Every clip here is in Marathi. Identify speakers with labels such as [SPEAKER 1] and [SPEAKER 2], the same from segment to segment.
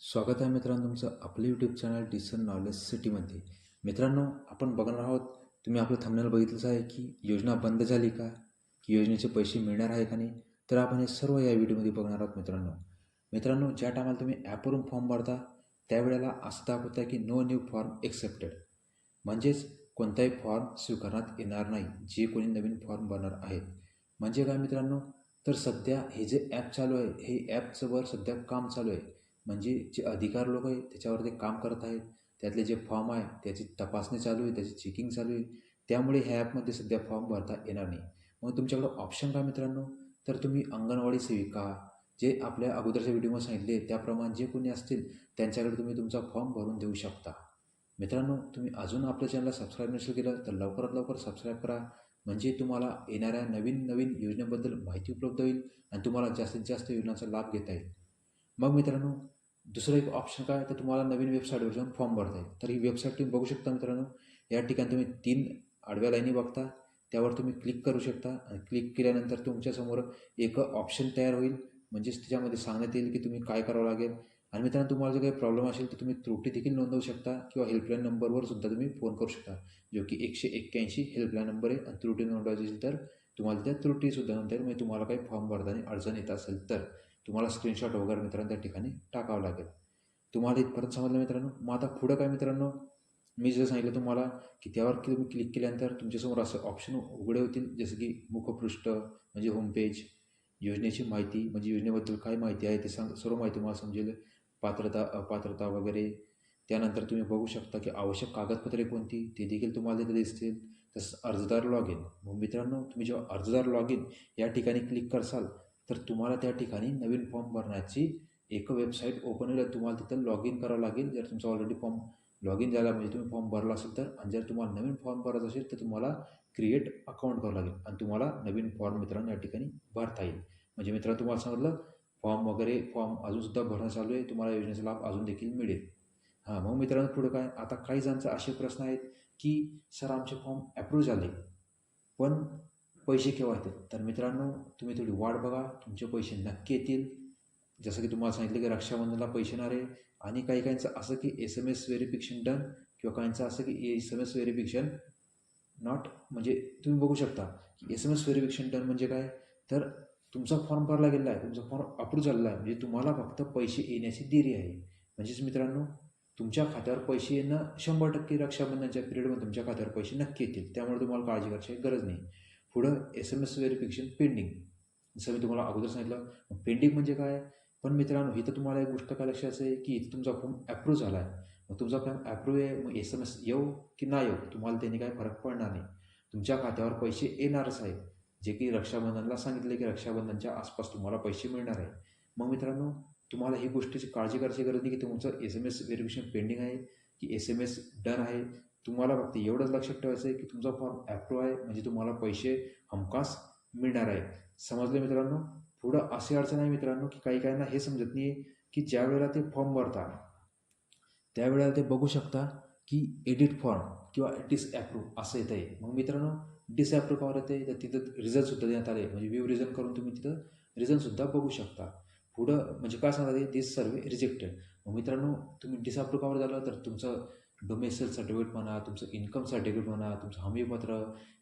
[SPEAKER 1] स्वागत आहे मित्रांनो तुमचं आपलं यूट्यूब चॅनल डिसन नॉलेज सिटीमध्ये मित्रांनो आपण बघणार आहोत तुम्ही आपलं थंबनेल बघितलंच आहे की योजना बंद झाली का? की योजनेचे पैसे मिळणार आहे का नाही? तर आपण हे सर्व या व्हिडिओमध्ये बघणार आहोत मित्रांनो. मित्रांनो ज्या टायमाला तुम्ही ॲपवरून फॉर्म भरता त्यावेळेला असं दाखवतं आहे की नो न्यू फॉर्म एक्सेप्टेड म्हणजेच कोणताही फॉर्म स्वीकारण्यात येणार नाही जे कोणी नवीन फॉर्म भरणार आहेत म्हणजे काय मित्रांनो? तर सध्या हे जे ॲप चालू आहे हे ॲपचं वर सध्या काम चालू आहे. म्हणजे जे अधिकार लोक आहेत त्याच्यावर ते काम करत आहेत. त्यातले जे फॉर्म आहे त्याची तपासणी चालू आहे त्याची चेकिंग चालू आहे. त्यामुळे ह्या ॲपमध्ये सध्या फॉर्म भरता येणार नाही. मग तुमच्याकडं ऑप्शन काय मित्रांनो? तर तुम्ही अंगणवाडी सेविका जे आपल्या अगोदरच्या व्हिडिओमध्ये सांगितले त्याप्रमाणे जे कोणी असतील त्यांच्याकडे तुम्ही तुमचा फॉर्म भरून देऊ शकता. मित्रांनो तुम्ही अजून आपल्या चॅनलला सबस्क्राईब नसेल केलं तर लवकरात लवकर सबस्क्राईब करा. म्हणजे तुम्हाला येणाऱ्या नवीन नवीन योजनेबद्दल माहिती उपलब्ध होईल आणि तुम्हाला जास्तीत जास्त योजनांचा लाभ घेता येईल. मग मित्रांनो दुसरं एक ऑप्शन काय? तर तुम्हाला नवीन वेबसाईटवर जाऊन फॉर्म भरता येईल. तर ही वेबसाईट तुम्ही बघू शकता मित्रांनो. या ठिकाणी तुम्ही तीन आडव्या लाईनी बघता. त्यावर तुम्ही क्लिक करू शकता. आणि क्लिक केल्यानंतर तुमच्यासमोर एक ऑप्शन तयार होईल. म्हणजेच त्याच्यामध्ये सांगण्यात येईल की तुम्ही काय करावं लागेल. आणि मित्रांनो तुम्हाला जर काही प्रॉब्लेम असेल तर तुम्ही त्रुटी देखील नोंदवू शकता किंवा हेल्पलाईन नंबरवर सुद्धा तुम्ही फोन करू शकता. जो की एकशे एक्क्याऐंशी हेल्पलाईन नंबर आहे. आणि त्रुटी नोंदवायची असेल तर तुम्हाला त्या त्रुटीसुद्धा नंतर म्हणजे तुम्हाला काही फॉर्म भरताना अडचण येत असेल तर. तुम्हाला स्क्रीनशॉट वगैरे मित्रांनो त्या ठिकाणी टाकावं लागेल. तुम्हाला इथपर्यंत समजलं मित्रांनो? मग आता पुढं काय मित्रांनो? मी जसं सांगितलं तुम्हाला की त्यावर की तुम्ही क्लिक केल्यानंतर तुमच्यासमोर असं ऑप्शन उघडे होतील जसं की मुखपृष्ठ म्हणजे होमपेज योजनेची माहिती म्हणजे योजनेबद्दल काय माहिती आहे ते सांग सर्व माहिती तुम्हाला समजेल. पात्रता अपात्रता वगैरे. त्यानंतर तुम्ही बघू शकता की आवश्यक कागदपत्रे कोणती ते देखील तुम्हाला तिथे दिसतील. तसंच अर्जदार लॉग इन मग मित्रांनो तुम्ही जेव्हा अर्जदार लॉग इन या ठिकाणी क्लिक करसाल तर तुम्हाला त्या ठिकाणी नवीन फॉर्म भरण्याची एक वेबसाईट ओपन होईल. तुम्हाला तिथं लॉग इन करावं लागेल. जर तुमचा ऑलरेडी फॉर्म लॉग इन झाला म्हणजे तुम्ही फॉर्म भरला असेल तर आणि जर तुम्हाला नवीन फॉर्म भरायचा असेल तर तुम्हाला क्रिएट अकाउंट करावं लागेल. आणि तुम्हाला नवीन फॉर्म मित्रांनो या ठिकाणी भरता येईल. म्हणजे मित्रांनो तुम्हाला सांगितलं फॉर्म वगैरे फॉर्म अजूनसुद्धा भरणं चालू आहे. तुम्हाला योजनेचा लाभ अजून देखील मिळेल. हां मग मित्रांनो पुढं काय? आता काही जणांचे असे प्रश्न आहेत की सर आमचे फॉर्म अप्रूव्ह झाले पण पैसे केव्हा येतील तर मित्रांनो तुम्ही थोडी वाट बघा. तुमचे पैसे नक्की येतील. जसं की तुम्हाला सांगितलं की रक्षाबंधनला पैसे येणार आहे. आणि काही काहींचं असं की S M S verification done किंवा काहींचं असं की S M S verification not म्हणजे तुम्ही बघू शकता की S M S verification done म्हणजे काय? तर तुमचा फॉर्म भरला गेला आहे. तुमचा फॉर्म अप्रूव्ह झालेला आहे. म्हणजे तुम्हाला फक्त पैसे येण्याची देरी आहे. म्हणजेच मित्रांनो तुमच्या खात्यावर पैसे येणं शंभर टक्के रक्षाबंधनच्या पिरियडमध्ये तुमच्या खात्यावर पैसे नक्की येतील. त्यामुळे तुम्हाला काळजी करायची गरज नाही. पुढं S M S verification pending जसं मी तुम्हाला अगोदर सांगितलं पेंडिंग म्हणजे काय? पण मित्रांनो इथं तुम्हाला एक गोष्ट काय लक्षात आहे की इथं तुमचा फॉर्म ॲप्रूव्ह झाला आहे मग तुमचा फॉर्म ॲप्रूव्ह आहे मग एस एम एस येऊ की नाही येऊ तुम्हाला त्यांनी काय फरक पडणार नाही. तुमच्या खात्यावर पैसे येणारच आहेत जे की रक्षाबंधनला सांगितले की रक्षाबंधनच्या आसपास तुम्हाला पैसे मिळणार आहे. मग मित्रांनो तुम्हाला ही गोष्टीची काळजी करायची गरज नाही की तुमचं S M S verification pending आहे की एस एम एस डन आहे तुम्हाला फक्त एवढंच लक्षात ठेवायचं आहे की तुमचा फॉर्म ॲप्रूव्ह आहे म्हणजे तुम्हाला पैसे हमखास मिळणार आहे. समजलं मित्रांनो? पुढं अशी अडचण आहे मित्रांनो की काही काहींना हे समजत नाही आहे की ज्या वेळेला ते फॉर्म भरता त्यावेळेला ते बघू शकता की एडिट फॉर्म किंवा डिसॲप्रूव्ह असं येतं आहे. मग मित्रांनो डिसॲप्रूव्ह कावर येते तर तिथं रिझल्टसुद्धा देण्यात आले म्हणजे व्ह्यू रिझन करून तुम्ही तिथं रिझनसुद्धा बघू शकता. पुढं म्हणजे काय सांगतात दिस सर्वे रिजेक्टेड मग मित्रांनो तुम्ही डिसअप्रूव्ह कावर झालं तर तुमचं डोमेसेल सर्टिफिकेट म्हणा तुमचं इन्कम सर्टिफिकेट म्हणा तुमचं हमीपत्र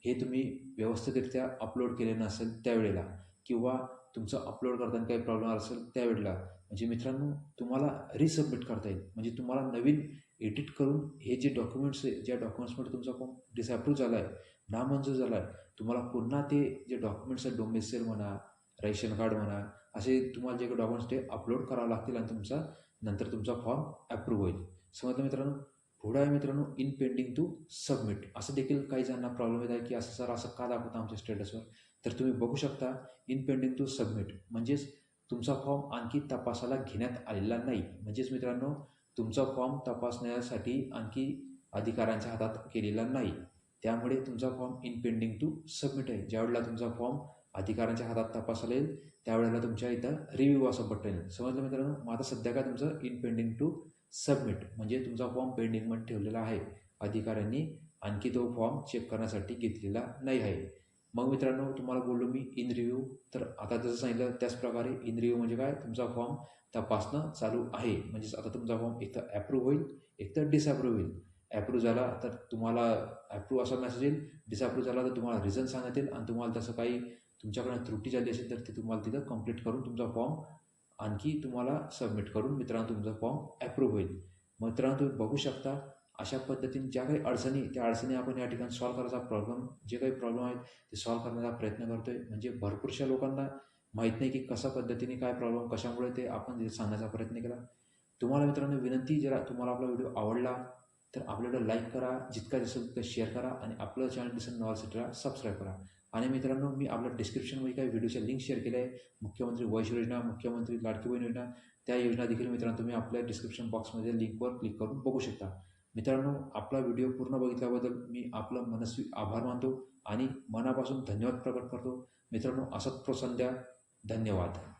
[SPEAKER 1] हे तुम्ही व्यवस्थितरित्या अपलोड केले नसेल त्यावेळेला किंवा तुमचं अपलोड करताना काही प्रॉब्लेम असेल त्यावेळेला म्हणजे मित्रांनो तुम्हाला रिसबमिट करता येईल. म्हणजे तुम्हाला नवीन एडिट करून हे जे डॉक्युमेंट्स आहे ज्या डॉक्युमेंट्समध्ये तुमचा फॉर्म डिसअप्रूव्ह झाला आहे नामंजूर झाला आहे तुम्हाला पुन्हा ते जे डॉक्युमेंट्स आहेत डोमेसेल म्हणा रेशन कार्ड म्हणा असे तुम्हाला जे डॉक्युमेंट्स ते अपलोड करावं लागतील आणि तुमचा नंतर तुमचा फॉर्म ॲप्रूव्ह होईल. समजलं मित्रांनो? पुढं आहे मित्रांनो इन पेंडिंग टू सबमिट असं देखील काही जणांना प्रॉब्लेम येत आहे की असं सर असं का दाखवतं आमच्या स्टेटसवर तर तुम्ही बघू शकता इन पेंडिंग टू सबमिट म्हणजेच तुमचा फॉर्म आणखी तपासाला घेण्यात आलेला नाही. म्हणजेच मित्रांनो तुमचा फॉर्म तपासण्यासाठी आणखी अधिकाऱ्यांच्या हातात केलेला नाही. त्यामुळे तुमचा form in pending to submit आहे. ज्यावेळेला तुमचा फॉर्म अधिकाऱ्यांच्या हातात तपासाला येईल त्यावेळेला तुमच्या इथं रिव्ह्यू असं बटन येईल. समजलं मित्रांनो? मग आता सध्या काय तुमचं इन पेंडिंग टू सबमिट म्हणजे तुमचा फॉर्म पेंडिंगमध्ये ठेवलेला आहे. अधिकाऱ्यांनी आणखी तो फॉर्म चेक करण्यासाठी घेतलेला नाही आहे. मग मित्रांनो तुम्हाला बोललो मी इन रिव्ह्यू तर आता जसं सांगितलं त्याचप्रकारे इन रिव्ह्यू म्हणजे काय? तुमचा फॉर्म तपासणं चालू आहे. म्हणजेच आता तुमचा फॉर्म एक तर ॲप्रूव्ह होईल एक तर डिसअप्रूव्ह होईल. ॲप्रूव्ह झाला तर तुम्हाला ॲप्रूव्ह असा मेसेज येईल. डिसअप्रूव्ह झाला तर तुम्हाला रिझन सांगण्यात येईल. आणि तुम्हाला तसं काही तुमच्याकडे त्रुटी झाली असेल तर ते तुम्हाला तिथं कंप्लीट करून तुमचा फॉर्म आणखी तुम्हाला सबमिट करून मित्रांनो तुमचा फॉर्म ॲप्रूव्ह होईल. मित्रांनो तुम्ही बघू शकता अशा पद्धतीने ज्या काही अडचणी त्या अडचणी आपण या ठिकाणी सॉल्व्ह करायचा प्रॉब्लेम जे काही प्रॉब्लेम आहेत ते सॉल्व्ह करण्याचा प्रयत्न करतो आहे म्हणजे भरपूरशा लोकांना माहीत नाही की कशा पद्धतीने काय प्रॉब्लेम कशामुळे ते आपण सांगण्याचा प्रयत्न केला. तुम्हाला मित्रांनो विनंती जरा तुम्हाला आपला व्हिडिओ आवडला तर आपला लाईक करा जितका जसं तितकं शेअर करा आणि आपलं चॅनल दिसेल नॉलसिटीला सबस्क्राईब करा. आणि मित्रांनो मी आपल्या डिस्क्रिप्शनमध्ये काही व्हिडिओच्या लिंक शेअर केल्या आहे. मुख्यमंत्री वैश योजना मुख्यमंत्री लाडकी बहीण योजना त्या योजना देखील मित्रांनो तुम्ही आपल्या डिस्क्रिप्शन बॉक्समध्ये लिंकवर क्लिक करून बघू शकता. मित्रांनो आपला व्हिडिओ पूर्ण बघितल्याबद्दल मी आपलं मनस्वी आभार मानतो आणि मनापासून धन्यवाद प्रकट करतो. मित्रांनो असंच प्रोत्साहन द्या. धन्यवाद.